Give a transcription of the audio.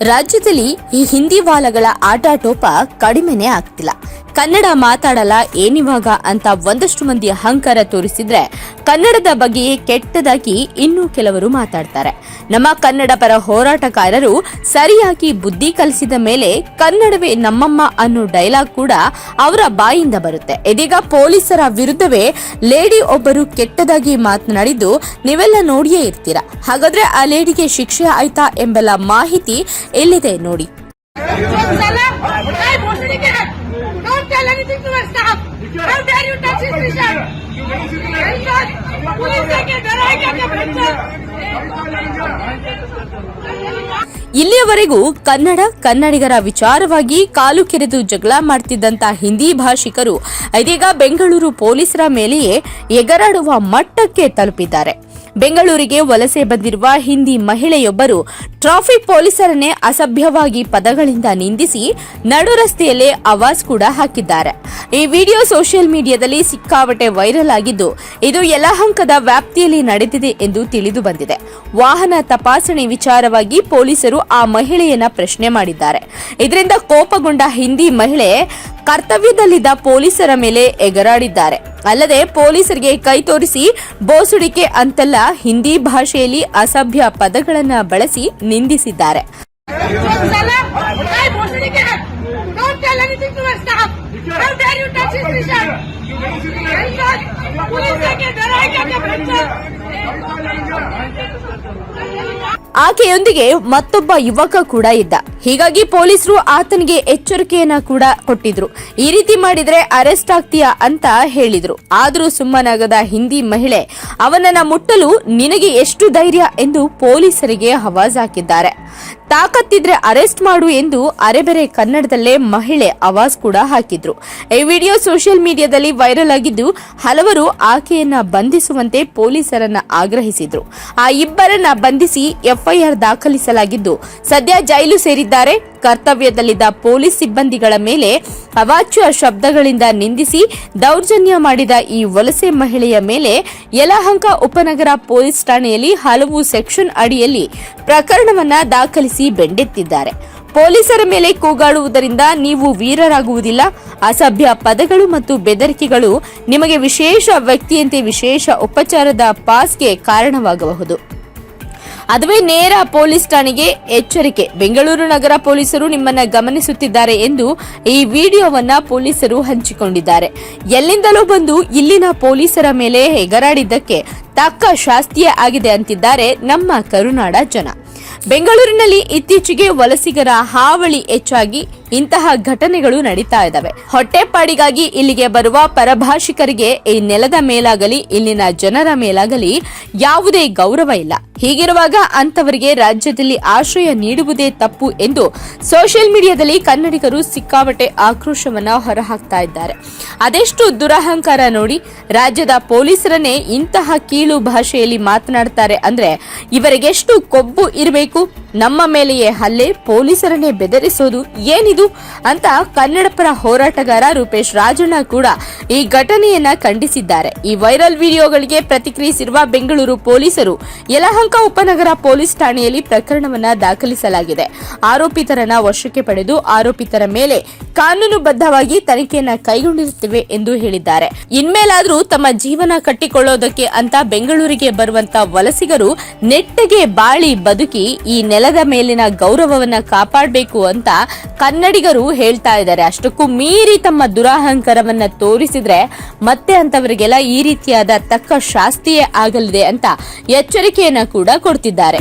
ರಾಜ್ಯದಲ್ಲಿ ಈ ಹಿಂದಿ ವಾಲಗಳ ಆಟಾಟೋಪ ಕಡಿಮೆನೇ ಆಗ್ತಿಲ್ಲ. ಕನ್ನಡ ಮಾತಾಡಲ್ಲ, ಏನಿವಾಗ ಅಂತ ಒಂದಷ್ಟು ಮಂದಿ ಅಹಂಕಾರ ತೋರಿಸಿದ್ರೆ ಕನ್ನಡದ ಬಗ್ಗೆಯೇ ಕೆಟ್ಟದಾಗಿ ಇನ್ನೂ ಕೆಲವರು ಮಾತಾಡ್ತಾರೆ. ನಮ್ಮ ಕನ್ನಡ ಪರ ಹೋರಾಟಗಾರರು ಸರಿಯಾಗಿ ಬುದ್ಧಿ ಕಲಿಸಿದ ಮೇಲೆ ಕನ್ನಡವೇ ನಮ್ಮಮ್ಮ ಅನ್ನೋ ಡೈಲಾಗ್ ಕೂಡ ಅವರ ಬಾಯಿಂದ ಬರುತ್ತೆ. ಇದೀಗ ಪೊಲೀಸರ ವಿರುದ್ಧವೇ ಲೇಡಿ ಒಬ್ಬರು ಕೆಟ್ಟದಾಗಿ ಮಾತನಾಡಿದ್ದು ನೀವೆಲ್ಲ ನೋಡಿಯೇ ಇರ್ತೀರಾ? ಹಾಗಾದ್ರೆ ಆ ಲೇಡಿಗೆ ಶಿಕ್ಷೆ ಆಯ್ತಾ ಎಂಬೆಲ್ಲ ಮಾಹಿತಿ ಎಲ್ಲಿದೆ ನೋಡಿ. ಇಲ್ಲಿಯವರೆಗೂ ಕನ್ನಡ ಕನ್ನಡಿಗರ ವಿಚಾರವಾಗಿ ಕಾಲು ಕೆರೆದು ಜಗಳ ಮಾಡ್ತಿದ್ದಂತ ಹಿಂದಿ ಭಾಷಿಕರು ಇದೀಗ ಬೆಂಗಳೂರು ಪೊಲೀಸರ ಮೇಲೆಯೇ ಎಗರಾಡುವ ಮಟ್ಟಕ್ಕೆ ತಲುಪಿದ್ದಾರೆ. ಬೆಂಗಳೂರಿಗೆ ವಲಸೆ ಬಂದಿರುವ ಹಿಂದಿ ಮಹಿಳೆಯೊಬ್ಬರು ಟ್ರಾಫಿಕ್ ಪೊಲೀಸರನ್ನೇ ಅಸಭ್ಯವಾಗಿ ಪದಗಳಿಂದ ನಿಂದಿಸಿ ನಡು ರಸ್ತೆಯಲ್ಲೇ ಆವಾಜ್ ಕೂಡ ಹಾಕಿದ್ದಾರೆ. ಈ ವಿಡಿಯೋ ಸೋಷಿಯಲ್ ಮೀಡಿಯಾದಲ್ಲಿ ಸಿಕ್ಕಾವಟೆ ವೈರಲ್ ಆಗಿದ್ದು, ಇದು ಯಲಹಂಕದ ವ್ಯಾಪ್ತಿಯಲ್ಲಿ ನಡೆದಿದೆ ಎಂದು ತಿಳಿದು ಬಂದಿದೆ. ವಾಹನ ತಪಾಸಣೆ ವಿಚಾರವಾಗಿ ಪೊಲೀಸರು ಆ ಮಹಿಳೆಯನ್ನ ಪ್ರಶ್ನೆ ಮಾಡಿದ್ದಾರೆ. ಇದರಿಂದ ಕೋಪಗೊಂಡ ಹಿಂದಿ ಮಹಿಳೆ ಕರ್ತವ್ಯದಲ್ಲಿದ್ದ ಪೊಲೀಸರ ಮೇಲೆ ಎಗರಾಡಿದ್ದಾರೆ. ಅಲ್ಲದೆ ಪೊಲೀಸರಿಗೆ ಕೈ ತೋರಿಸಿ ಬೋಸುಡಿಕೆ ಅಂತೆಲ್ಲ ಹಿಂದಿ ಭಾಷೆಯಲ್ಲಿ ಅಸಭ್ಯ ಪದಗಳನ್ನ ಬಳಸಿ ನಿಂದಿಸಿದ್ದಾರೆ. ಆಕೆಯೊಂದಿಗೆ ಮತ್ತೊಬ್ಬ ಯುವಕ ಕೂಡ ಇದ್ದ. ಹೀಗಾಗಿ ಪೊಲೀಸರು ಆತನಿಗೆ ಎಚ್ಚರಿಕೆಯನ್ನ ಕೂಡ ಕೊಟ್ಟಿದ್ರು. ಈ ರೀತಿ ಮಾಡಿದ್ರೆ ಅರೆಸ್ಟ್ ಆಗ್ತೀಯ ಅಂತ ಹೇಳಿದ್ರು. ಆದ್ರೂ ಸುಮ್ಮನಾಗದ ಹಿಂದಿ ಮಹಿಳೆ ಅವನನ್ನ ಮುಟ್ಟಲು ನಿನಗೆ ಎಷ್ಟು ಧೈರ್ಯ ಎಂದು ಪೊಲೀಸರಿಗೆ ಹವಾಜ್ ಹಾಕಿದ್ದಾರೆ. ತಾಕತ್ತಿದ್ರೆ ಅರೆಸ್ಟ್ ಮಾಡು ಎಂದು ಅರೆಬೆರೆ ಕನ್ನಡದಲ್ಲೇ ಮಹಿಳೆ ಅವಾಜ್ ಕೂಡ ಹಾಕಿದ್ರು. ಈ ವಿಡಿಯೋ ಸೋಷಿಯಲ್ ಮೀಡಿಯಾದಲ್ಲಿ ವೈರಲ್ ಆಗಿದ್ದು ಹಲವರು ಆಕೆಯನ್ನ ಬಂಧಿಸುವಂತೆ ಪೊಲೀಸರನ್ನ ಆಗ್ರಹಿಸಿದ್ರು. ಆ ಇಬ್ಬರನ್ನ ಬಂಧಿಸಿ ಎಫ್ಐಆರ್ ದಾಖಲಿಸಲಾಗಿದ್ದು, ಸದ್ಯ ಜೈಲು ಸೇರಿದ್ದಾರೆ. ಕರ್ತವ್ಯದಲ್ಲಿದ್ದ ಪೊಲೀಸ್ ಸಿಬ್ಬಂದಿಗಳ ಮೇಲೆ ಅವಾಚ್ಯ ಶಬ್ದಗಳಿಂದ ನಿಂದಿಸಿ ದೌರ್ಜನ್ಯ ಮಾಡಿದ ಈ ವಲಸೆ ಮಹಿಳೆಯ ಮೇಲೆ ಯಲಹಂಕ ಉಪನಗರ ಪೊಲೀಸ್ ಠಾಣೆಯಲ್ಲಿ ಹಲವು ಸೆಕ್ಷನ್ ಅಡಿಯಲ್ಲಿ ಪ್ರಕರಣವನ್ನ ದಾಖಲಿಸಿ ಬೆಂಡೆತ್ತಿದ್ದಾರೆ. ಪೊಲೀಸರ ಮೇಲೆ ಕೂಗಾಡುವುದರಿಂದ ನೀವು ವೀರರಾಗುವುದಿಲ್ಲ. ಅಸಭ್ಯ ಪದಗಳು ಮತ್ತು ಬೆದರಿಕೆಗಳು ನಿಮಗೆ ವಿಶೇಷ ವ್ಯಕ್ತಿಯಂತೆ ವಿಶೇಷ ಉಪಚಾರದ ಪಾಸ್ಗೆ ಕಾರಣವಾಗಬಹುದು. ಅದುವೇ ನೇರ ಪೊಲೀಸ್ ಠಾಣೆಗೆ ಎಚ್ಚರಿಕೆ. ಬೆಂಗಳೂರು ನಗರ ಪೊಲೀಸರು ನಿಮ್ಮನ್ನ ಗಮನಿಸುತ್ತಿದ್ದಾರೆ ಎಂದು ಈ ವಿಡಿಯೋವನ್ನ ಪೊಲೀಸರು ಹಂಚಿಕೊಂಡಿದ್ದಾರೆ. ಎಲ್ಲಿಂದಲೂ ಬಂದು ಇಲ್ಲಿನ ಪೊಲೀಸರ ಮೇಲೆ ಹೆಗರಾಡಿದ್ದಕ್ಕೆ ತಕ್ಕ ಶಾಸ್ತಿಯೇ ಆಗಿದೆ ಅಂತಿದ್ದಾರೆ ನಮ್ಮ ಕರುನಾಡ ಜನ. ಬೆಂಗಳೂರಿನಲ್ಲಿ ಇತ್ತೀಚೆಗೆ ವಲಸಿಗರ ಹಾವಳಿ ಹೆಚ್ಚಾಗಿ ಇಂತಹ ಘಟನೆಗಳು ನಡೀತಾ ಇದ್ದಾವೆ. ಹೊಟ್ಟೆಪಾಡಿಗಾಗಿ ಇಲ್ಲಿಗೆ ಬರುವ ಪರಭಾಷಿಕರಿಗೆ ಈ ನೆಲದ ಮೇಲಾಗಲಿ, ಇಲ್ಲಿನ ಜನರ ಮೇಲಾಗಲಿ ಯಾವುದೇ ಗೌರವ ಇಲ್ಲ. ಹೀಗಿರುವಾಗ ಅಂತವರಿಗೆ ರಾಜ್ಯದಲ್ಲಿ ಆಶ್ರಯ ನೀಡುವುದೇ ತಪ್ಪು ಎಂದು ಸೋಷಿಯಲ್ ಮೀಡಿಯಾದಲ್ಲಿ ಕನ್ನಡಿಗರು ಸಿಕ್ಕಾಪಟ್ಟೆ ಆಕ್ರೋಶವನ್ನ ಹೊರಹಾಕ್ತಾ ಇದ್ದಾರೆ. ಅದೆಷ್ಟು ದುರಹಂಕಾರ ನೋಡಿ, ರಾಜ್ಯದ ಪೊಲೀಸರನ್ನೇ ಇಂತಹ ಕೀಳು ಭಾಷೆಯಲ್ಲಿ ಮಾತನಾಡ್ತಾರೆ ಅಂದ್ರೆ ಇವರಿಗೆಷ್ಟು ಕೊಬ್ಬು ಇರಬೇಕು? ನಮ್ಮ ಮೇಲೆಯೇ ಹಲ್ಲೆ, ಪೊಲೀಸರನ್ನೇ ಬೆದರಿಸೋದು ಏನಿದು ಅಂತ ಕನ್ನಡಪರ ಹೋರಾಟಗಾರ ರೂಪೇಶ್ ರಾಜಣ್ಣ ಕೂಡ ಈ ಘಟನೆಯನ್ನ ಖಂಡಿಸಿದ್ದಾರೆ. ಈ ವೈರಲ್ ವಿಡಿಯೋಗಳಿಗೆ ಪ್ರತಿಕ್ರಿಯಿಸಿರುವ ಬೆಂಗಳೂರು ಪೊಲೀಸರು, ಯಲಹಂಕ ಉಪನಗರ ಪೊಲೀಸ್ ಠಾಣೆಯಲ್ಲಿ ಪ್ರಕರಣವನ್ನ ದಾಖಲಿಸಲಾಗಿದೆ. ಆರೋಪಿತರನ್ನ ವಶಕ್ಕೆ ಪಡೆದು ಆರೋಪಿತರ ಮೇಲೆ ಕಾನೂನುಬದ್ಧವಾಗಿ ತನಿಖೆಯನ್ನ ಕೈಗೊಂಡಿರುತ್ತೇವೆ ಎಂದು ಹೇಳಿದ್ದಾರೆ. ಇನ್ಮೇಲಾದ್ರೂ ತಮ್ಮ ಜೀವನ ಕಟ್ಟಿಕೊಳ್ಳೋದಕ್ಕೆ ಅಂತ ಬೆಂಗಳೂರಿಗೆ ಬರುವಂತ ವಲಸಿಗರು ನೆಟ್ಟಗೆ ಬಾಳಿ ಬದುಕಿ ಈ ನೆಲದ ಮೇಲಿನ ಗೌರವವನ್ನ ಕಾಪಾಡಬೇಕು ಅಂತ ಕನ್ನಡಿಗರು ಹೇಳ್ತಾ ಇದ್ದಾರೆ. ಅಷ್ಟಕ್ಕೂ ಮೀರಿ ತಮ್ಮ ದುರಾಹಂಕಾರವನ್ನ ತೋರಿಸಿದ್ರೆ ಮತ್ತೆ ಅಂತವರಿಗೆಲ್ಲ ಈ ರೀತಿಯಾದ ತಕ್ಕ ಶಾಸ್ತಿಯೇ ಆಗಲಿದೆ ಅಂತ ಎಚ್ಚರಿಕೆಯನ್ನ ಕೂಡ ಕೊಡ್ತಿದ್ದಾರೆ.